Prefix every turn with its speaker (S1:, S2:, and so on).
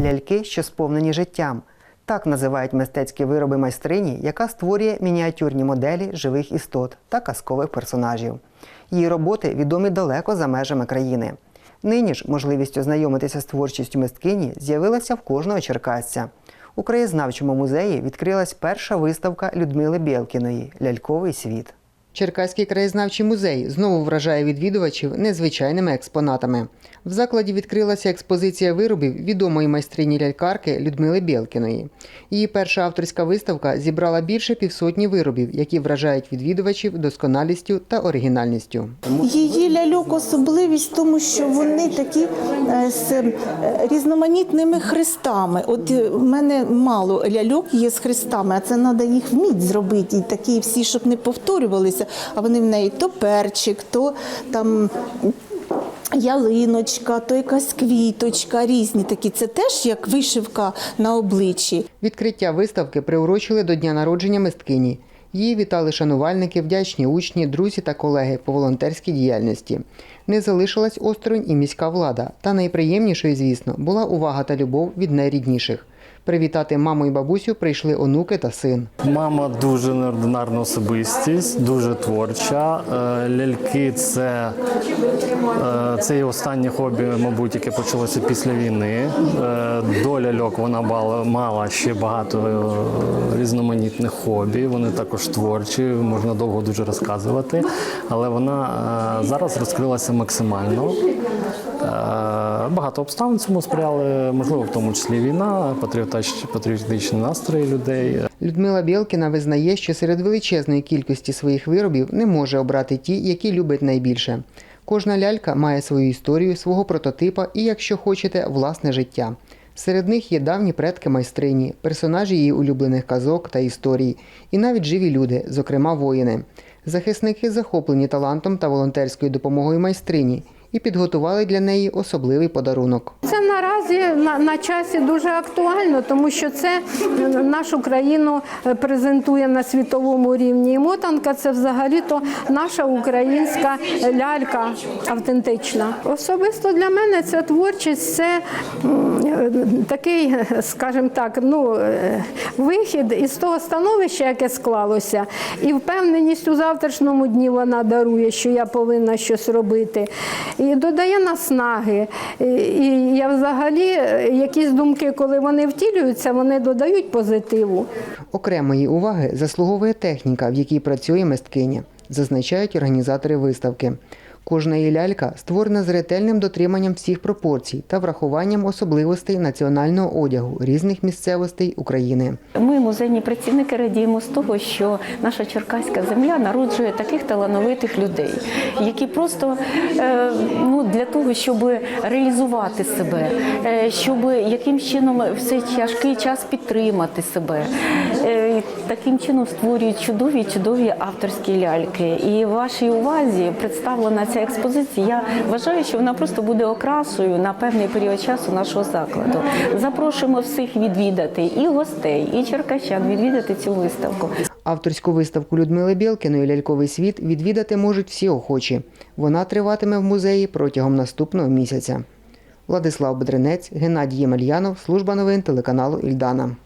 S1: ляльки, що сповнені життям. Так називають мистецькі вироби майстрині, яка створює мініатюрні моделі живих істот та казкових персонажів. Її роботи відомі далеко за межами країни. Нині ж можливість ознайомитися з творчістю мисткині з'явилася в кожного черкасця. У краєзнавчому музеї відкрилась перша виставка Людмили Білкіної Ляльковий світ. Черкаський краєзнавчий музей знову вражає відвідувачів незвичайними експонатами. В закладі відкрилася експозиція виробів відомої майстрині лялькарки Людмили Білкіної. Її перша авторська виставка зібрала більше півсотні виробів, які вражають відвідувачів досконалістю та оригінальністю.
S2: Її ляльок особливість в тому, що вони такі е, з е, різноманітними хрестами. От е, в мене мало ляльок є з хрестами, а це треба їх вміти зробити. І такі всі, щоб не повторювалися. А вони в неї то перчик, то там. Ялиночка, то якась квіточка, різні такі. Це теж як вишивка на обличчі.
S1: Відкриття виставки приурочили до дня народження мисткині. Її вітали шанувальники, вдячні учні, друзі та колеги по волонтерській діяльності. Не залишилась осторонь і міська влада. Та найприємнішою, звісно, була увага та любов від найрідніших. Привітати маму і бабусю прийшли онуки та син.
S3: Мама дуже неординарна особистість, дуже творча. Е, Ляльки це, е, це її останнє хобі, мабуть, яке почалося після війни. Е, До ляльок вона мала, ще багато різноманітних хобі. Вони також творчі, можна довго дуже розказувати. Але вона зараз розкрилася максимально. Е, Багато обставин цьому сприяли, можливо, в тому числі війна, патріотичні настрої людей.
S1: Людмила Білкіна визнає, що серед величезної кількості своїх виробів не може обрати ті, які любить найбільше. Кожна лялька має свою історію, свого прототипа і, якщо хочете, власне життя. Серед них є давні предки майстрині, персонажі її улюблених казок та історій, і навіть живі люди, зокрема воїни. Захисники захоплені талантом та волонтерською допомогою майстрині і підготували для неї особливий подарунок.
S4: Це наразі на, на часі дуже актуально, тому що це нашу країну е, презентує на світовому рівні. І мотанка це взагалі-то наша українська лялька автентична. Особисто для мене ця творчість це е, такий, скажімо так, ну е, вихід із того становища, яке склалося, і впевненість у завтрашньому дні вона дарує, що я повинна щось робити. І додає наснаги. І- я взагалі е, якісь думки, коли вони втілюються, вони додають позитиву.
S1: Окремої уваги заслуговує техніка, в якій працює мисткиня, зазначають організатори виставки. Кожна її лялька створена з ретельним дотриманням всіх пропорцій та врахуванням особливостей національного одягу різних місцевостей України.
S5: Ми, музейні працівники, радіємо з того, що наша черкаська земля народжує таких талановитих людей, які просто е, ну, для того, щоб реалізувати себе, е, щоб яким чином в цей тяжкий час підтримати себе, таким чином створюють чудові чудові авторські ляльки. І в вашій увазі представлена ця експозиція. Я вважаю, що вона просто буде окрасою на певний період часу нашого закладу. Запрошуємо всіх відвідати і гостей, і черкащан відвідати цю виставку.
S1: Авторську виставку Людмили Білкіної Ляльковий світ відвідати можуть всі охочі. Вона триватиме в музеї протягом наступного місяця. Владислав Бедренець, Геннадій Ємельянов, служба новин телеканалу Ільдана.